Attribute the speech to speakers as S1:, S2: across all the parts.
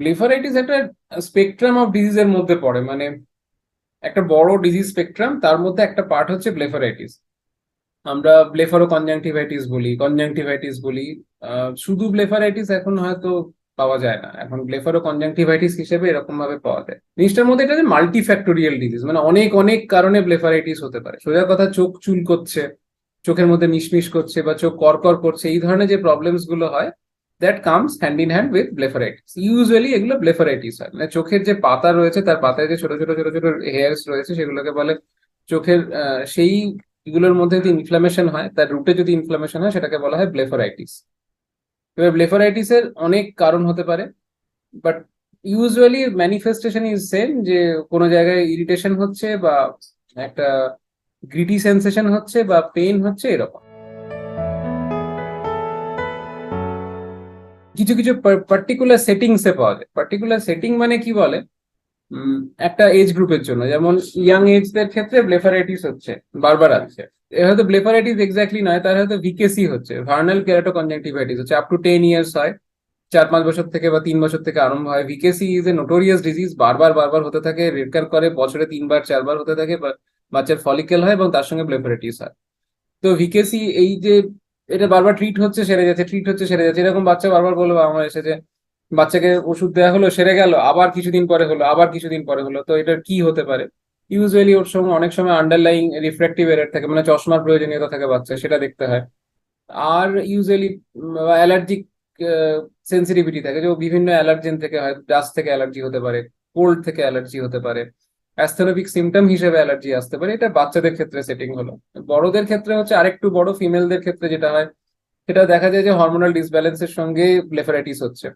S1: Blepharitis একটা spectrum of ডিজিজের মধ্যে পড়ে মানে একটা বড় ডিজিজ স্পেকট্রাম তার মধ্যে একটা পার্ট হচ্ছে ব্লেফারাইটিস আমরা ব্লেফারো কনজাংটিভাইটিস বলি কনজাংটিভাইটিস বলি শুধু ব্লেফারাইটিস এখন হয়তো পাওয়া যায় না। এখন ব্লেফারো কনজাংটিভাইটিস হিসেবে এরকম ভাবে পাওয়া যায়। জিনিসটার মধ্যে এটা যে মাল্টিফ্যাক্টোরিয়াল ডিজিজ মানে অনেক অনেক কারণে ব্লেফারাইটিস হতে পারে। সোজা কথা, চোখ চুল করছে চোখের মধ্যে মিশমিশ করছে বা চোখ করকর করছে, এই ধরনের যে প্রবলেমসগুলো হয় that comes hand in hand with blepharitis usually এগুলো ব্লেফারাইটিস হয়। মানে চোখের যে পাতা রয়েছে, তার পাতায় যে ছোট ছোট ছোট ছোট হেয়ার্স রয়েছে, সেগুলোকে বলে চোখের সেই এগুলোর মধ্যে যদি ইনফ্লামেশন হয়, তার রুটে যদি ইনফ্লামেশন হয়, সেটাকে বলা হয় ব্লেফারাইটিস এবার ব্লেফারাইটিস এর অনেক কারণ হতে পারে but usually manifestation is same যে কোনো জায়গায় ইরিটেশন হচ্ছে বা একটা গ্রিটি সেন্সেশন হচ্ছে বা পেইন হচ্ছে এরকম। কিছু কিছু পার্টিকুলার সেটিংস পাওয়া যায়। পার্টিকুলার সেটিং মানে কি বলে? একটা এজ গ্রুপের জন্য। যেমন ইয়াং এজদের ক্ষেত্রে ব্লেফারাইটিস হচ্ছে বারবার আসছে হয়তো ব্লেফারাইটিস এক্স্যাক্টলি নয়, তার হয়তো ভিকেসি হচ্ছে ভার্নাল কেরাটো কনজাংটিভাইটিস হচ্ছে আপ টু টেন ইয়ার্স হয়। চার পাঁচ বছর থেকে বা তিন বছর থেকে আরম্ভ হয়। VKC is a notorious disease বারবার বারবার হতে থাকে রেকার করে, বছরে তিনবার, চারবার হতে থাকে বাচ্চার ফলিকেল হয় এবং তার সঙ্গে ব্লেফারাইটিস হয়। তো ভিকেসি এই যে এটা বারবার ট্রিট হচ্ছে, সেরে যাচ্ছে ট্রিট হচ্ছে, সেরে যাচ্ছে। এরকম বাচ্চা বারবার বলব আমার এসে যে, বাচ্চাকে ওষুধ দেওয়া হলো, সেরে গেল, আবার কিছুদিন পরে হলো, আবার কিছুদিন পরে হলো। তো এটার কি হতে পারে? ইউজুয়ালি ওর সময় অনেক সময় আন্ডারলাইং রিফ্র্যাক্টিভ এরার থাকে মানে চশমার প্রয়োজনীয়তা থাকে বাচ্চা, সেটা দেখতে হয়। আর ইউজুয়ালি অ্যালার্জিক সেন্সিটিভিটি থাকে, যে বিভিন্ন অ্যালার্জেন থেকে হয় ডাস্ট থেকে অ্যালার্জি হতে পারে কোল্ড থেকে অ্যালার্জি হতে পারে। অ্যাস্থেনোপিক সিমটম হিসেবে অ্যালার্জি আসতে পারে। এটা বাচ্চাদের ক্ষেত্রে সেটিং হলো। বড়দের ক্ষেত্রে হচ্ছে আরেকটু বড় ফিমেলদের ক্ষেত্রে যেটা হয়, সেটা দেখা যায় যে হরমোনাল ডিসব্যালেন্সের সঙ্গে ব্লেফারাইটিস হচ্ছে।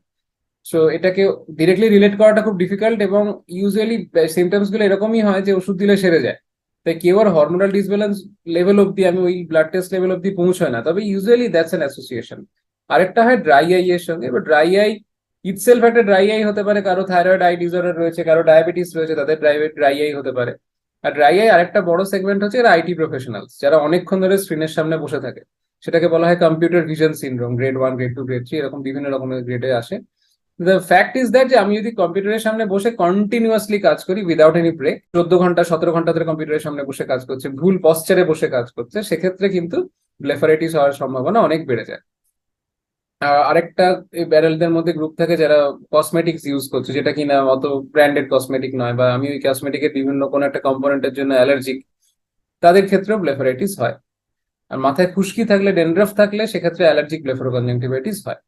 S1: সো এটাকে ডিরেক্টলি রিলেট করাটা খুব ডিফিকাল্ট এবং ইউজুয়ালি সিমটমসগুলো এরকমই হয় যে ওষুধ দিলে সেরে যায়। তাই কেউ আর হরমোনাল ডিসব্যালেন্স লেভেল অব্দি আমি ওই ব্লাড টেস্ট লেভেল অব্দি পৌঁছায় না। তবে ইউজুয়ালি দ্যাটস অ্যান অ্যাসোসিয়েশন আরেকটা হয় ড্রাই আই এর সঙ্গে। এবার ড্রাই আই ইটসেলফ একটা ড্রাই আই হতে পারে, কারও থাইরয়েড আই ডিসঅর্ডার রয়েছে, কারও ডায়াবেটিস রয়েছে, তাদের ড্রাই ড্রাই আই হতে পারে। আর ড্রাই আই আরেকটা বড় সেগমেন্ট হচ্ছে এরা আইটি প্রফেশনালস যারা অনেকক্ষণ ধরে স্ক্রিনের সামনে বসে থাকে। সেটাকে বলা হয় computer vision syndrome grade one grade two grade three এরকম বিভিন্ন রকমের গ্রেডে আসে। দ্য ফ্যাক্ট ইজ দ্যাট যে আমি যদি কম্পিউটারের সামনে বসে কন্টিনিউয়াসলি কাজ করি উইদাউট এনি ব্রেক চোদ্দ ঘণ্টা, সতেরো ঘণ্টা ধরে কম্পিউটারের সামনে বসে কাজ করছে, ভুল পশ্চারে বসে কাজ করছে, সেক্ষেত্রে কিন্তু ব্লেফারাইটিস হওয়ার সম্ভাবনা অনেক বেড়ে যায়। আরেকটা ব্যারেলদের মধ্যে গ্রুপ থাকে যারা কসমেটিক্স ইউজ করছে, যেটা কিনা অত ব্র্যান্ডেড কসমেটিক নয় বা আমি ওই কসমেটিকের বিভিন্ন কোনো একটা কম্পোনেন্টের জন্য অ্যালার্জিক তাদের ক্ষেত্রেও ব্লেফারাইটিস হয়। আর মাথায় খুশকি থাকলে ডেন্ড্রফ থাকলে সেক্ষেত্রে অ্যালার্জিক ব্লেফারোকনজাংটিভাইটিস হয়।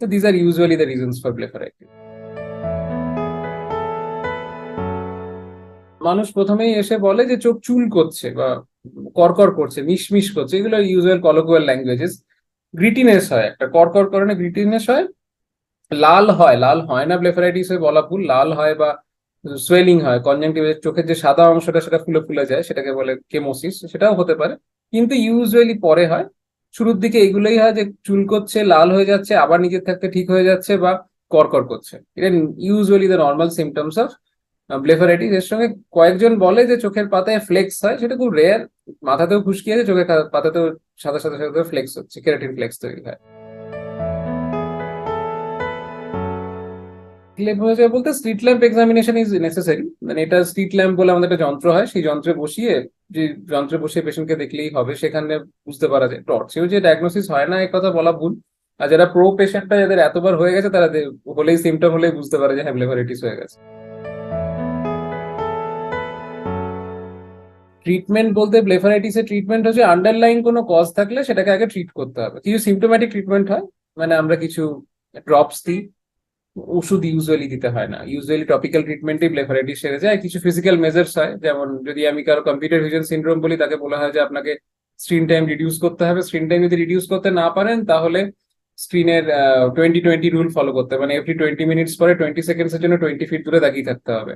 S1: তো these are usually the reasons for blepharitis মানুষ প্রথমেই এসে বলে যে চোখ চুল করছে বা করকর করছে, মিশমিশ করছে, এগুলো ইউজুয়াল কলোকুয়াল ল্যাঙ্গুয়েজেস গ্রিটিনেস হয়, একটা করকর কারণে গ্রিটিনেস হয়, লাল হয় লাল হয় না ব্লেফারাইটিস বলা ভুল, লাল হয় বা সোয়েলিং হয় কনজাংটিভের চোখের যে সাদা অংশটা সেটা ফুলে ফুলে যায়, সেটাকে বলে কেমোসিস সেটাও হতে পারে, কিন্তু ইউজুয়ালি পরে হয়, শুরুর দিকে এগুলোই হয় যে চুল করছে, লাল হয়ে যাচ্ছে, আবার নিজের থাকতে ঠিক হয়ে যাচ্ছে বা করকর করছে, এটা usually the normal symptoms of blepharitis, এর সঙ্গে কয়েকজন বলে যে চোখের পাতায় ফ্লেক্স হয়, সেটা খুব রেয়ার মাথাতেও খুশকি আছে, চোখের পাতাতেও সাদা সাদা সাদা ফ্লেক্স হচ্ছে কেরাটিন ফ্লেক্স তৈরি হয়। বলতে slit lamp examination is necessary মানে এটা স্ট্রিট ল্যাম্প বলে আমাদের একটা যন্ত্র হয়, সেই যন্ত্রে বসিয়ে, যে যন্ত্রে বসিয়ে পেশেন্টকে দেখলেই হবে, সেখানে বুঝতে পারা যায়। টর্চেও যে ডায়াগনোসিস হয় না এই কথা বলা ভুল। আর যারা প্রো পেশেন্টটা যাদের এতবার হয়ে গেছে, তারা হলেই সিমটম হলেই বুঝতে পারে যে হ্যাঁ হয়ে গেছে। ট্রিটমেন্ট বলতে ব্লেফারাইটিস এর ট্রিটমেন্ট হচ্ছে আন্ডারলাইন কোনো কজ থাকলে সেটাকে আগে ট্রিট করতে হবে। কিছু সিমটোম্যাটিক ট্রিটমেন্ট হয় মানে আমরা কিছু ড্রপস দিই, ওষুধ ইউজুয়ালি দিতে হয় না। ইউজুয়ালি টপিক্যাল ট্রিটমেন্টই ব্লেফারাইটিস সেরে যায়। কিছু ফিজিক্যাল মেজার্স হয়, যেমন যদি আমি কারও কম্পিউটার ভিশন সিনড্রোম বলি, তাকে বলা হয় যে আপনাকে স্ক্রিন টাইম রিডিউস করতে হবে। স্ক্রিন টাইম যদি রিডিউস করতে না পারেন, তাহলে স্ক্রিনের টোয়েন্টি টোয়েন্টি রুল ফলো করতে মানে এভরি টোয়েন্টি মিনিটস পরে টোয়েন্টি সেকেন্ডস এর জন্য টোয়েন্টি ফিট দূরে দাঁড়িয়ে থাকতে হবে।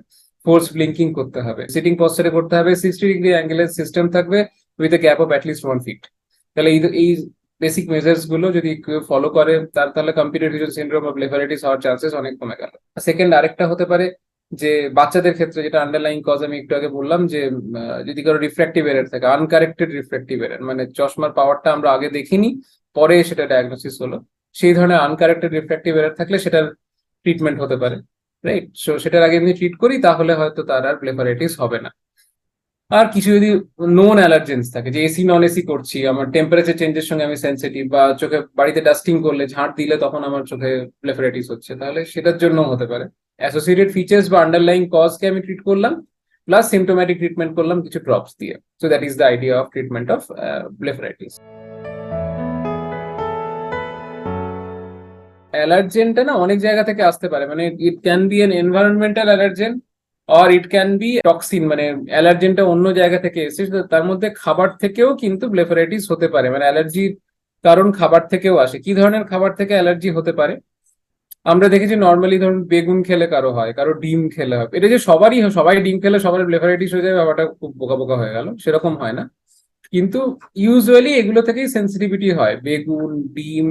S1: ফোর্স ব্লিঙ্কিং করতে হবে। সিটিং পশ্চারে করতে হবে। সিক্সটি ডিগ্রি অ্যাঙ্গেলের সিস্টেম থাকবে with a gap of at least one feet তাহলে এই এই বেসিক মেজার্সগুলো যদি কেউ ফলো করে, তার তাহলে কম্পিউটার ভিজন সিনড্রোম বা ব্লেফারাইটিস হওয়ার চান্সেস অনেক কমে গেল। সেকেন্ড আরেকটা হতে পারে যে বাচ্চাদের ক্ষেত্রে যেটা আন্ডারলাইন কজ আমি একটু আগে বললাম যে যদি কারও রিফ্র্যাক্টিভ এরার থাকে আনকারেক্টেড রিফ্র্যাক্টিভ এরার মানে চশমার পাওয়ারটা আমরা আগে দেখিনি, পরে সেটা ডায়াগনোসিস হলো। সেই ধরনের আনকারেক্টেড রিফ্র্যাক্টিভ এরার থাকলে সেটার ট্রিটমেন্ট হতে পারে রাইট সো সেটার আগে এমনি ট্রিট করি, তাহলে হয়তো তার আর ব্লেফারাইটিস হবে না। আর কিছু যদি নোন অ্যালার্জেন্স থাকে, যে এসি নন এসি করছি, আমার টেম্পারেচার চেঞ্জের সঙ্গে আমি সেন্সিটিভ বা চোখে বাড়িতে ডাস্টিং করলে, ঝাঁট দিলে তখন আমার চোখে ব্লেফারাইটিস হচ্ছে, তাহলে সেটার জন্য হতে পারে। অ্যাসোসিয়েটেড ফিচার্স বা আন্ডারলাইং কজকে আমি ট্রিট করলাম প্লাস সিমটোম্যাটিক ট্রিটমেন্ট করলাম কিছু ড্রপস দিয়ে। So that is the idea of treatment of blepharitis অ্যালার্জেনটা না অনেক জায়গা থেকে আসতে পারে। মানে it can be an environmental allergen or it can be toxin মানে অ্যালার্জেনটা অন্য জায়গা থেকে এসেছে তার মধ্যে খাবার থেকেও কিন্তু ব্লেফারাইটিস হতে পারে। মানে অ্যালার্জির কারণ খাবার থেকেও আসে। কি ধরনের খাবার থেকে অ্যালার্জি হতে পারে? আমরা দেখেছি নর্মালি ধরুন বেগুন খেলে কারও হয়, কারও ডিম খেলে হয়। এটা যে সবারই সবাই ডিম খেলে সবার ব্লেফারাইটিস হয়ে যায়, ব্যাপারটা খুব বোকা বোকা হয়ে গেল, সেরকম হয় না। কিন্তু ইউজুয়ালি এগুলো থেকেই সেন্সিটিভিটি হয়। বেগুন, ডিম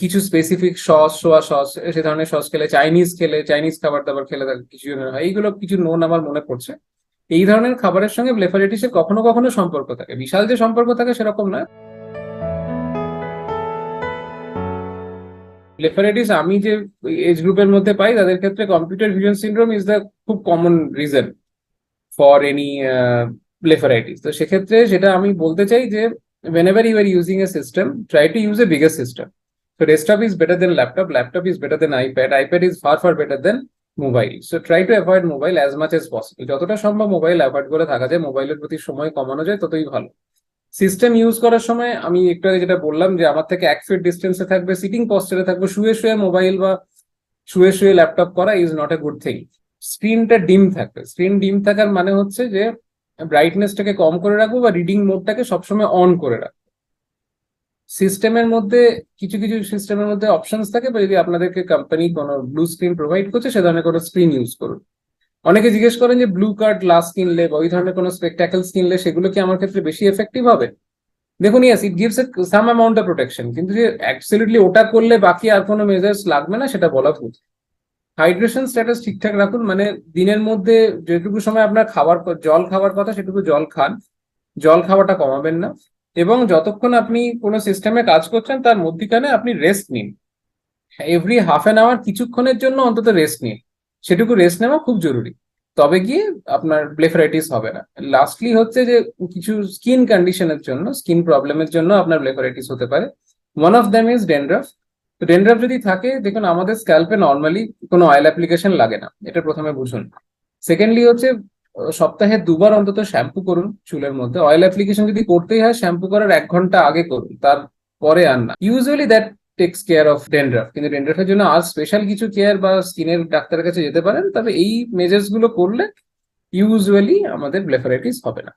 S1: কিছু স্পেসিফিক সস সোয়া সস সে ধরনের সস খেলে চাইনিজ খেলে চাইনিজ খাবার দাবার খেলে, তার কিছু হয়। এইগুলো কিছু নোন আমার মনে পড়ছে। এই ধরনের খাবারের সঙ্গে ব্লেফারাইটিসের কখনো কখনো সম্পর্ক থাকে। বিশাল যে সম্পর্ক থাকে সেরকম না। ব্লেফারাইটিস আমি যে এজ গ্রুপের মধ্যে পাই, তাদের ক্ষেত্রে computer vision syndrome is the খুব common reason for any blepharitis তো সেক্ষেত্রে যেটা আমি বলতে চাই যে, whenever you are using a system, try to use a bigger system so desktop is better than laptop. Laptop is better than ipad. ipad is far far better than mobile so try to avoid mobile as much as possible যতটা সম্ভব mobile avoid করে থাকা যায়। মোবাইলের প্রতি সময় কমানো যায়, ততই ভালো। সিস্টেম ইউজ করার সময় আমি একটু আগে যেটা বললাম যে আমার থেকে এক ফিট ডিস্টেন্সে থাকবে সিটিং পশ্চারে থাকবে। শুয়ে শুয়ে মোবাইল বা শুয়ে শুয়ে ল্যাপটপ করা is not a good thing স্ক্রিনটা ডিম থাকবে। স্ক্রিন ডিম থাকার মানে হচ্ছে যে ব্রাইটনেসটাকে কম করে রাখব বা রিডিং মোডটাকে সবসময় অন করে রাখব। সিস্টেমের মধ্যে, কিছু কিছু সিস্টেমের মধ্যে অপশনস থাকে যদি আপনাদেরকে কোম্পানি কোনো ব্লু স্ক্রিন প্রোভাইড করছে, সে ধরনের কোনো স্ক্রিন ইউজ করুন। অনেকে জিজ্ঞেস করেন যে ব্লু কার্ড গ্লাস কিনলে বা ওই ধরনের কোনো স্পেকটাকেলস কিনলে সেগুলো কি আমার ক্ষেত্রে বেশি এফেক্টিভ হবে? দেখুন yes it gives a some amount of protection কিন্তু যে অ্যাবসলিউটলি ওটা করলে বাকি আর কোনো মেজার্স লাগবে না, সেটা বলা ভুল। হাইড্রেশন স্ট্যাটাস ঠিকঠাক রাখুন মানে দিনের মধ্যে যেটুকু সময় আপনার খাবার, জল খাওয়ার কথা, সেটুকু জল খান। জল খাওয়াটা কমাবেন না। এবং যতক্ষণ আপনি কোনো সিস্টেমে কাজ করছেন, তার মধ্যিখানে আপনি রেস্ট নিন। এভরি হাফ অ্যান আওয়ার কিছুক্ষণের জন্য অন্তত রেস্ট নিন। সেটুকু রেস্ট নেওয়া খুব জরুরি। তবে গিয়ে আপনার ব্লেফারাইটিস হবে না। লাস্টলি হচ্ছে যে, কিছু স্কিন কন্ডিশনের জন্য স্কিন প্রবলেমের জন্য আপনার ব্লেফারাইটিস হতে পারে। One of them is dandruff তো ডেন্ড্রাফ যদি থাকে, দেখুন, আমাদের স্ক্যাল্পে নর্মালি কোনো অয়েল অ্যাপ্লিকেশন লাগে না। এটা প্রথমে বুঝুন। সেকেন্ডলি হচ্ছে সপ্তাহে দুবার অন্তত শ্যাম্পু করুন চুলের মধ্যে। অয়েল অ্যাপ্লিকেশন যদি করতেই হয়, শ্যাম্পু করার এক ঘণ্টা আগে করুন, তারপরে আর না। Usually that takes care of dandruff কিন্তু ডেন্ড্রাফের জন্য আর স্পেশাল কিছু কেয়ার বা স্কিনের ডাক্তারের কাছে যেতে পারেন, তবে এই মেজার্সগুলো করলে ইউজুয়ালি আমাদের ব্লেফারাইটিস হবে না।